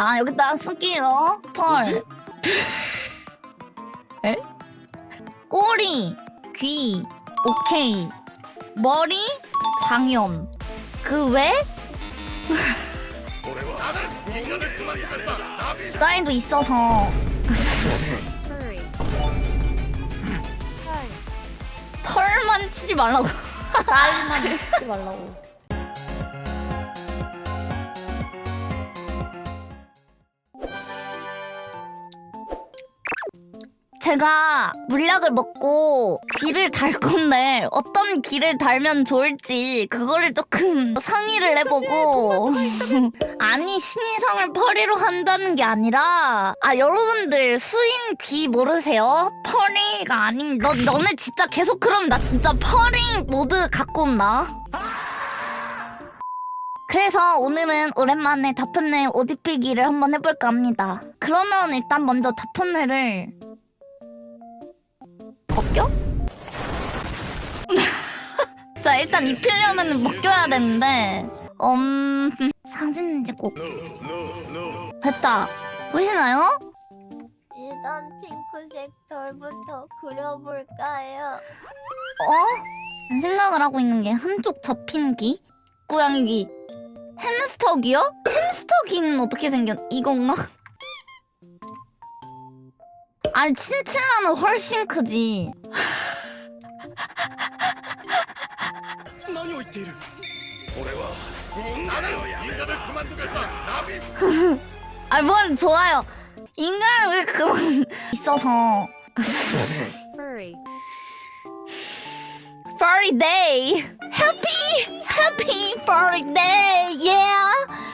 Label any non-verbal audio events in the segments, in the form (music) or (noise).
자 여기다 쓸게요. 털. (laughs) 에? 꼬리, 귀, 오케이. 머리, 당연. 그 외? (laughs) 나이도 있어서. (laughs) 털만 치지 말라고. 나이만 믿지 말라고. 제가 물약을 먹고 귀를 달 건데 어떤 귀를 달면 좋을지 그거를 조금 상의를 해보고 (laughs) 아니 신이상을 펄이로 한다는 게 아니라 아 여러분들 수인 귀 모르세요? 펄이가 아님 너 너네 진짜 계속 그러면 나 진짜 펄이 모드 갖고 온다. 그래서 오늘은 오랜만에 다프네 옷 입히기를 한번 해볼까 합니다. 그러면 일단 먼저 다프네를 벗겨? (laughs) 자 일단 입히려면 벗겨야 되는데 음 사진 찍고 됐다 보시나요? 일단 핑크색 털부터 그려볼까요? 어? 생각을 하고 있는 게 한쪽 접힌 귀? 고양이 귀 햄스터 귀요? 햄스터 귀는 어떻게 생겼? 이건가? 아니 친칠라는 훨씬 크지 何を言っている俺は人間をやめろ그만두겠다 아니 뭔 좋아요 인간을 왜 그만 있어서 Hurry. Furry day Happy Happy Furry day Yeah 어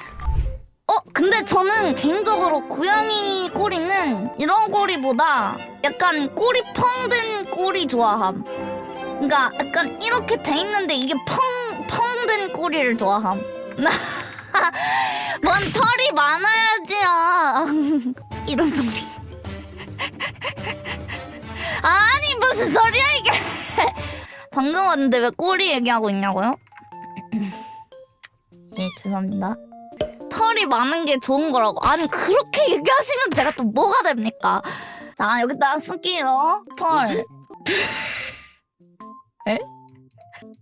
근데 저는 개인적으로 고양이 꼬리는 이런 꼬리보다 약간 꼬리 펑든 꼬리 좋아함. 그러니까 약간 이렇게 돼 있는데 이게 펑 펑든 꼬리를 좋아함. (laughs) 뭔 털이 많아야지요. (laughs) 이런 소리. (laughs) 아니 무슨 소리야 이게. 방금 왔는데 왜 꼬리 얘기하고 있냐고요? 예 죄송합니다 털이 많은 게 좋은 거라고. 아니 그렇게 얘기하시면 제가 또 뭐가 됩니까? 자 여기다 쓸게요. 털. (laughs) 에?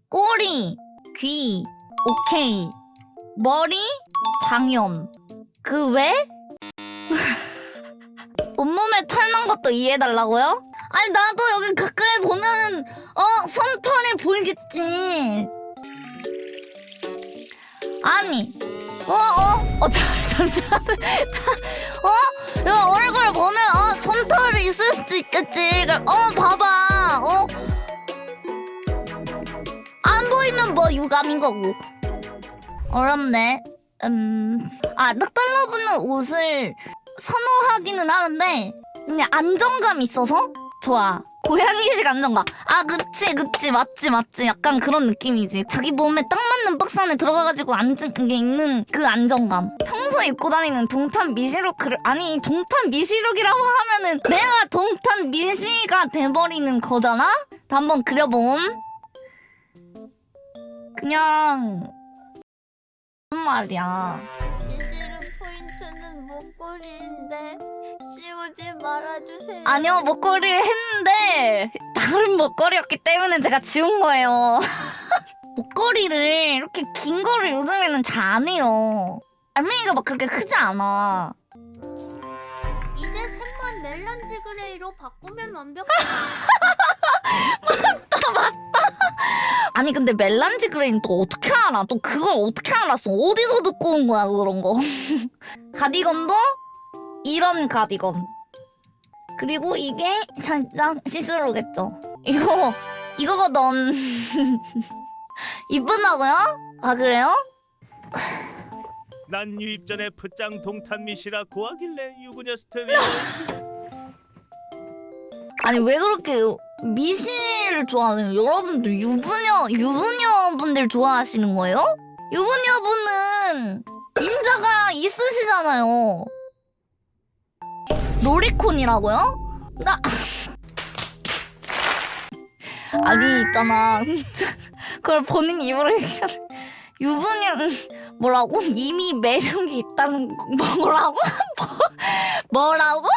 꼬리 귀 오케이. 머리 당연. 그 외? (laughs) 온몸에 털난 것도 이해해달라고요? 아니 나도 여기 가까이 보면은 어 솜털이 보이겠지. 아니 어 어 어 잠- 잠시만 어? 야 얼굴 보면 어 솜털이 있을 수도 있겠지 어 봐봐 어? 안 보이면 뭐 유감인 거고 어렵네 음 아 늑달라붙는 옷을 선호하기는 하는데 그냥 안정감 있어서 좋아. 고양이식 안정감. 아 그치 그치 맞지 맞지 약간 그런 느낌이지. 자기 몸에 딱 맞는 박스 안에 들어가가지고 앉은 게 있는 그 안정감. 평소에 입고 다니는 동탄 미시룩 그 아니 동탄 미시룩이라고 하면은 내가 동탄 미시가 돼버리는 거잖아. 다 한번 그려봄. 그냥 무슨 말이야. 목걸이인데 지우지 말아주세요. 아니요 목걸이를 했는데 다른 목걸이였기 때문에 제가 지운 거예요. (laughs) 목걸이를 이렇게 긴 거를 요즘에는 잘 안 해요. 알맹이가 막 그렇게 크지 않아. 이제 색만 멜란지 그레이로 바꾸면 완벽해. (laughs) 아니 근데 멜란지 그레이는 또 어떻게 알아? 또 그걸 어떻게 알았어? 어디서 듣고 온 거야 그런 거? (laughs) 가디건도 이런 가디건. 그리고 이게 살짝 시스루겠죠. 이거 이거거든. (laughs) 이쁘다고요? 아 그래요? 난 유입 전에 풋장 동탄 미시라 고하길래 유부녀 스토리 (laughs) 아니 왜 그렇게 미 시를 좋아하세요? 여러분들 유부녀 유부녀 분들 좋아하시는 거예요? 유부녀 분은 임자가 있으시잖아요. 로리콘이라고요? 나 (laughs) 아니 있잖아. (laughs) 그걸 본인 입으로 얘기하 유부녀 음, 뭐라고? 이미 매력이 있다는 거- 뭐라고? (laughs) 뭐, 뭐라고?